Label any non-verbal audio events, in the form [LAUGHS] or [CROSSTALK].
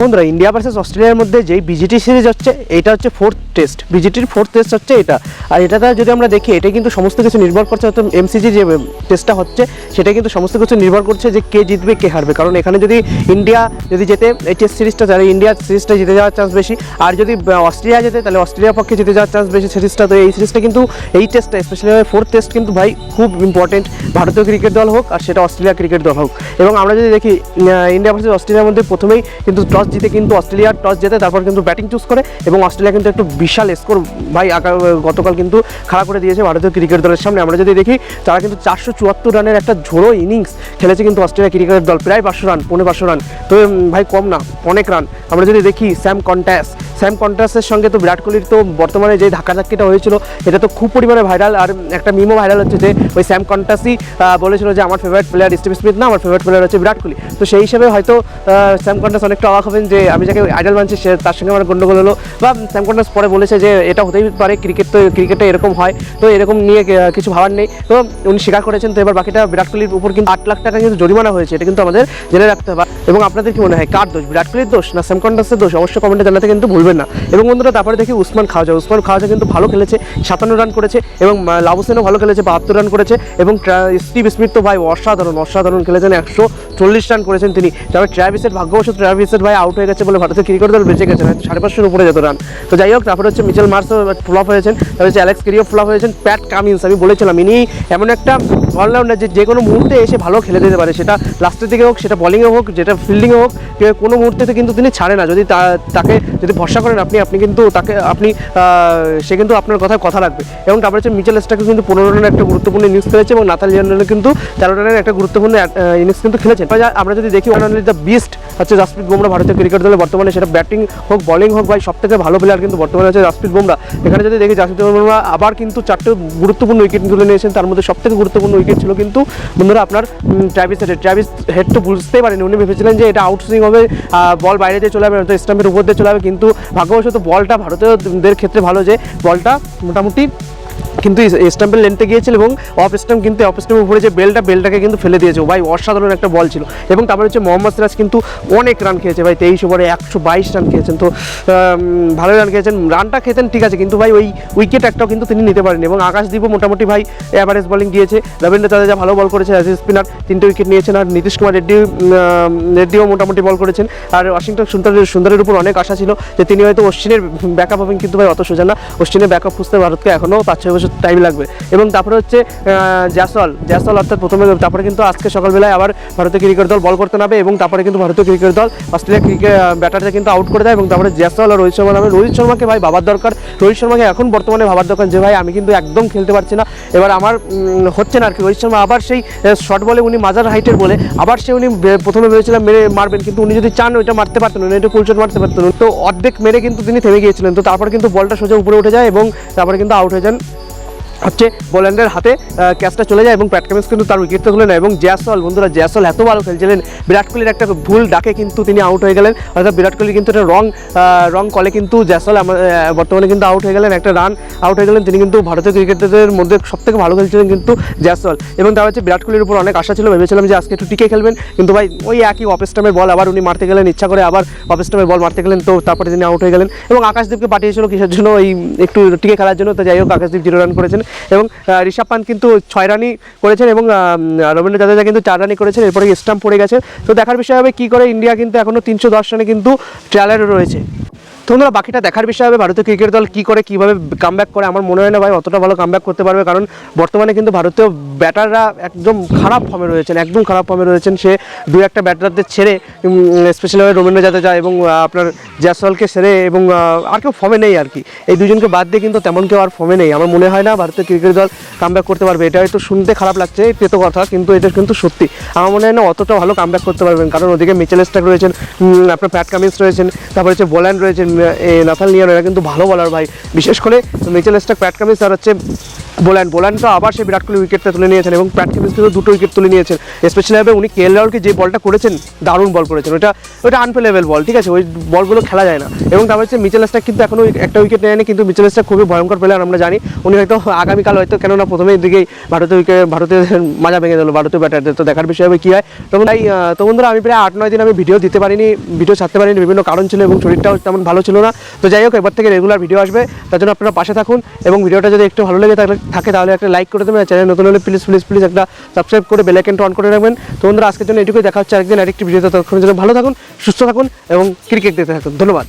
বন্ধুরা India versus অস্ট্রেলিয়ার মধ্যে যেই বিজিটি সিরিজ হচ্ছে, এটা হচ্ছে ফোর্থ টেস্ট বিজিটির ফোর্থ টেস্ট হচ্ছে এটা। আর এটা এটাতে যদি আমরা দেখি, এটা কিন্তু সমস্ত কিছু নির্ভর করছে হয়তো এমসিজি যে টেস্টটা হচ্ছে, সেটা কিন্তু সমস্ত কিছু নির্ভর করছে যে কে জিতবে, কে হারবে। কারণ এখানে যদি ইন্ডিয়া যদি যেতে এই টেস্ট সিরিজটা তাহলে ইন্ডিয়ার সিরিজটা জিতে যাওয়ার চান্স বেশি। আর যদি অস্ট্রেলিয়া যেতে তাহলে অস্ট্রেলিয়ার পক্ষে জিতে যাওয়ার চান্স বেশি সিরিজটা তো এই সিরিজটা কিন্তু, এই টেস্টটা স্পেশালি ফোর্থ টেস্ট কিন্তু ভাই খুব ইম্পর্টেন্ট ভারতীয় ক্রিকেট দল হোক, আর সেটা অস্ট্রেলিয়া ক্রিকেট দল হোক। এবং আমরা যদি দেখি ইন্ডিয়া ভার্সেস অস্ট্রেলিয়ার মধ্যে প্রথমেই কিন্তু টস জিতে কিন্তু অস্ট্রেলিয়া টস জেতে, তারপর কিন্তু ব্যাটিং চুজ করে এবং অস্ট্রেলিয়া কিন্তু একটু বিশাল স্কোর ভাই গতকাল কিন্তু খাড়া করে দিয়েছে ভারতীয় ক্রিকেট দলের সামনে। আমরা যদি দেখি, তারা কিন্তু চারশো চুয়াত্তর রানের একটা ঝোড়ো ইনিংস খেলেছে কিন্তু অস্ট্রেলিয়া ক্রিকেট দল, প্রায় পাঁচশো রান, পৌনে পাঁচশো রান। তো ভাই কম না, অনেক রান। আমরা যদি দেখি, স্যাম কন্ট্যাস স্যাম কন্ট্রাস্টের সঙ্গে তো বিরাট কোহলির তো বর্তমানে যে ধাক্কাধাক্কিটা হয়েছিল, এটা তো খুব পরিমাণে ভাইরাল আর একটা মিমও ভাইরাল হচ্ছে যে, ওই স্যাম কন্টাসই বলেছিল যে, আমার ফেভারিট প্লেয়ার স্টিভ স্মিথ না, আমার ফেভারিট প্লেয়ার হচ্ছে বিরাট কোহলি। তো সেই হিসেবে হয়তো স্যাম কন্টাস অনেকটা অবাক হবেন যে আমি যাকে আইডল মানছি, সে তার সঙ্গে আমার গন্ডগোল হলো। বা স্যাম কন্টাস পরে বলেছে যে এটা হতেই পারে ক্রিকেট তো ক্রিকেটে এরকম হয়, তো এরকম নিয়ে কিছু ভাবার নেই। তো উনি স্বীকার করেছেন, তো এবার বাকিটা বিরাট কোহলির উপর কিন্তু আট লাখ টাকা কিন্তু জরিমানা হয়েছে, এটা কিন্তু আমাদের জেনে রাখতে হবে। এবং আপনাদের কি মনে হয়, কার দোষ, বিরাট কোহলির দোষ না স্যাম কন্টাসের দোষ? অবশ্যই কমেন্টে জানাতে কিন্তু ভুলবেন না। এবং বন্ধুরা, তারপরে দেখি উসমান খাওয়াজা। উসমান খাওয়াজা কিন্তু ভালো খেলেছে, সাতান্ন রান করেছে এবং লাবুসেনও ভালো খেলেছে, বাহাত্তর রান করেছে এবং স্টিভ স্মিথ তো ভাই অসাধারণ অসাধারণ খেলেছেন। একশো চল্লিশ রান করেছেন তিনি। তবে ট্র্যাভিসের, ভাগ্যবশত ট্র্যাভিসের ভাই আউট হয়ে গেছে বলে ভারতের ক্রিকেট দল বেঁচে গেছে সাড়ে পাঁচশোর উপরে যেত রান তো যাই হোক, তারপরে হচ্ছে মিচেল মার্সও ফ্লপ হয়েছেন, তারপরে হচ্ছে অ্যালেক্স কেরিও ফ্লপ হয়েছেন, প্যাট কামিন্স, আমি বলেছিলাম, ইনি এমন একটা অলরাউন্ডার যে যে কোনো মুহূর্তে এসে ভালো খেলে দিতে পারে, সেটা লাস্টের দিকে হোক, সেটা বলিংয়ে হোক, যেটা ফিল্ডিংয়ে হোক কোনো মুহূর্তে কিন্তু তিনি ছাড়ে না। যদি তাকে যদি ভরসা করেন আপনি আপনি কিন্তু তাকে, আপনি সে কিন্তু আপনার কথায় কথা রাখবে। এবং তারপরে হচ্ছে মিচেল স্টাকে কিন্তু পনেরো রানের একটা গুরুত্বপূর্ণ ইনিংস খেলেছে এবং নাথাল লিওনেল কিন্তু তেরো রানের একটা গুরুত্বপূর্ণ ইনিংস কিন্তু খেলেছেন। আমরা যদি দেখি ওয়ান দ্য বেস্ট হচ্ছে জাসপ্রীত বুমরা ভারতীয় ক্রিকেট দলে বর্তমানে সেটা ব্যাটিং হোক বলিং হোক, ভাই সব থেকে ভালো প্লেয়ার কিন্তু বর্তমানে হচ্ছে জাসপ্রীত বুমরা। এখানে যদি দেখি জাসপ্রীত বুমরা আবার কিন্তু চারটে গুরুত্বপূর্ণ উইকেট তুলে নিয়েছেন তার মধ্যে সব থেকে গুরুত্বপূর্ণ উইকেট ছিল কিন্তু বন্ধুরা আপনার ট্রাভিস হেড ট্র্যাভিস হেড তো বুঝতেই পারেনি, উনি ভেবেছিলেন যে এটা আউটসুইং হবে বল বাইরে দিয়ে চলে যাবে, হয়তো স্টাম্পের উপর দিয়ে চলে যাবে, কিন্তু ভাগ্যবশত বলটা ভারতীয়দের ক্ষেত্রে ভালো যে বলটা মোটামুটি কিন্তু স্টাম্পের লেনতে গিয়েছিল এবং অফ স্টাম্প কিন্তু অফ স্টাম্পের উপরে যে বেলটা বেলটাকে কিন্তু ফেলে দিয়েছে। ভাই, অসাধারণ একটা বল ছিল। এবং তারপরে হচ্ছে মোহাম্মদ সিরাজ কিন্তু অনেক রান খেয়েছে। ভাই, তেইশ ওভারে একশো বাইশ রান খেয়েছেন। তো ভালোই রান খেয়েছেন। রানটা খেতেন, ঠিক আছে। কিন্তু ভাই, ওই উইকেট একটাও কিন্তু তিনি নিতে পারেনি এবং আকাশদীপও মোটামুটি ভাই অ্যাভারেজ বলিং দিয়েছে। রবীন্দ্র জাদেজা ভালো বল করেছে অ্যাজ স্পিনার তিনটে উইকেট নিয়েছেন। আর নীতিশ কুমার রেড্ডি রেড্ডিও মোটামুটি বল করেছেন। আর ওয়াশিংটন সুন্দরের সুন্দরের উপর অনেক আশা ছিল যে তিনি হয়তো অশ্বিনের ব্যাকআপ হবেন। কিন্তু ভাই, অত সোজা না। অশ্বিনের ব্যাকআপ খুঁজতে ভারতকে এখনও পাঁচ ছয় বছর টাইম লাগবে। এবং তারপরে হচ্ছে জ্যাসল জ্যাসল অর্থাৎ প্রথমে তারপরে কিন্তু আজকে সকালবেলায় আবার ভারতীয় ক্রিকেট দল বল করতে নামে এবং তারপরে কিন্তু ভারতীয় ক্রিকেট দল অস্ট্রেলিয়া ক্রিকেট ব্যাটারটা কিন্তু আউট করে দেয় এবং তারপরে জ্যাসল আর রোহিত শর্মা নামে। রোহিত শর্মাকে ভাই ভাবার দরকার। রোহিত শর্মাকে এখন বর্তমানে ভাবার দরকার যে ভাই আমি কিন্তু একদম খেলতে পারছি না। এবার আমার হচ্ছে না আর কি রোহিত শর্মা আবার সেই শর্ট বলে উনি মাজার হাইটের বলে, আবার সে উনি প্রথমে ভেবেছিলাম মেরে মারবেন, কিন্তু উনি যদি চান ওইটা মারতে পারতেন উনি একটু ফুলশট মারতে পারতেন তো অর্ধেক মেরে কিন্তু তিনি থেমে গিয়েছিলেন। তো তারপর কিন্তু বলটা সোজা উপরে উঠে যায় এবং তারপরে কিন্তু আউট হয়ে যান। হচ্ছে বোল্যান্ডের হাতে ক্যাচটা চলে যায় এবং প্যাট কামিন্স কিন্তু তার উইকেট তুলে নেয় এবং জ্যাসল বন্ধুরা জ্যাসল এত ভালো খেলছিলেন। বিরাট কোহলির একটা ভুল ডাকে কিন্তু তিনি আউট হয়ে গেলেন। অর্থাৎ বিরাট কোহলি কিন্তু একটা রং রং কলে কিন্তু জ্যাসল বর্তমানে কিন্তু আউট হয়ে গেলেন, একটা রান আউট হয়ে গেলেন। তিনি কিন্তু ভারতীয় ক্রিকেটারদের মধ্যে সব থেকে ভালো খেলছিলেন কিন্তু জ্যাসল এবং তার হচ্ছে বিরাট কোহলির উপর অনেক আশা ছিল, ভেবেছিলাম যে আজকে একটু টিকে খেলবেন। কিন্তু ভাই, ওই একই অফ স্টামের বল আবার উনি মারতে গেলেন, ইচ্ছা করে আবার অফ স্টামের বল মারতে গেলেন। তো তারপরে তিনি আউট হয়ে গেলেন। এবং আকাশদীপকে পাঠিয়েছিল কিসের জন্য, ওই একটু টিকে খেলার জন্য। তো যাই হোক, আকাশদীপ জিরো রান করেছেন। এবং ঋষভ পান্ত কিন্তু ছয় রানই করেছেন এবং রবীন্দ্র জাদেজা কিন্তু চার রানই করেছেন। এরপরে স্টাম্প পড়ে গেছে। তো দেখার বিষয় হবে কী করে ইন্ডিয়া কিন্তু এখনও তিনশো দশ রানে কিন্তু ট্রায়ালে রয়েছে। তো বন্ধুরা, বাকিটা দেখার বিষয় হবে ভারতীয় ক্রিকেট দল কী করে, কীভাবে কামব্যাক করে। আমার মনে হয় না ভাই, অতটা ভালো কামব্যাক করতে পারবে, কারণ বর্তমানে কিন্তু ভারতীয় ব্যাটাররা একদম খারাপ ফর্মে রয়েছেন, একদম খারাপ ফর্মে রয়েছেন। সে দু একটা ব্যাটারদের ছেড়ে স্পেশালিভাবে রবীন্দ্র জাদেজা এবং আপনার জ্যাসওয়ালকে ছেড়ে এবং আর কেউ ফর্মে নেই আর কি। এই দুজনকে বাদ দিয়ে কিন্তু তেমন কেউ আর ফর্মে নেই। আমার মনে হয় না ভারতীয় ক্রিকেট দল কামব্যাক করতে পারবে। এটা হয়তো শুনতে খারাপ লাগছে পেতো কথা, কিন্তু এটা কিন্তু সত্যি। আমার মনে হয় না অতটা ভালো কামব্যাক করতে পারবেন, কারণ ওদিকে মিচেল স্টাক রয়েছেন আপনার প্যাট কামিন্স রয়েছেন, তারপরে হচ্ছে বোল্যান্ড রয়েছেন নাথাল নিয়ান এরা কিন্তু ভালো বলার ভাই। বিশেষ করে মিচেল স্টাক প্যাট কামিন্স আর হচ্ছে বোলান তো আবার সে বিরাট কোহলি উইকেটটা তুলে নিয়েছেন এবং প্যাট কিমিন্স কিন্তু দুটো উইকেট তুলে নিয়েছেন। স্পেশালিভাবে উনি কে এল রাহুলকে যে বলটা করেছেন, দারুণ বল করেছেন। ওটা ওটা আনপ্লেলেবল বল, ঠিক আছে? ওই বলগুলো খেলা যায় না। এবং তারপর হচ্ছে মিচেল স্টার্ক কিন্তু এখনও একটা উইকেট নেয়নি, কিন্তু মিচেল স্টার্ক খুবই ভয়ঙ্কর প্লেয়ার আমরা জানি। উনি হয়তো আগামীকাল হয়তো কেননা প্রথমের দিকেই ভারতীয় উইকেট ভারতীয় [LAUGHS] মাজা ভেঙে দিল, ভারতীয় ব্যাটারদের তো দেখার বিষয় হবে কী হয়। তখন তাই তো বন্ধুরা, আমি প্রায় আট, নয় দিন আমি ভিডিও দিতে পারিনি ভিডিও ছাড়তে পারিনি, বিভিন্ন কারণ ছিল এবং শরীরটাও তেমন ভালো ছিল না। তো যাই হোক, এবার থেকে রেগুলার ভিডিও আসবে। তার জন্য আপনারা পাশে থাকুন এবং ভিডিওটা যদি একটু ভালো লেগে থাকলে থাকে, তাহলে একটা লাইক করে দেবেন চ্যানেল নতুন হলে প্লিজ প্লিজ প্লিজ একটা সাবস্ক্রাইব করে বেল আইকনটা অন করে রাখবেন। তো বন্ধুরা, আজকের জন্য এটুকুই, দেখা হচ্ছে একদিন আরেকটি ভিডিওতে ততক্ষণের জন্য ভালো থাকুন, সুস্থ থাকুন এবং ক্রিকেট দেখতে থাকুন। ধন্যবাদ।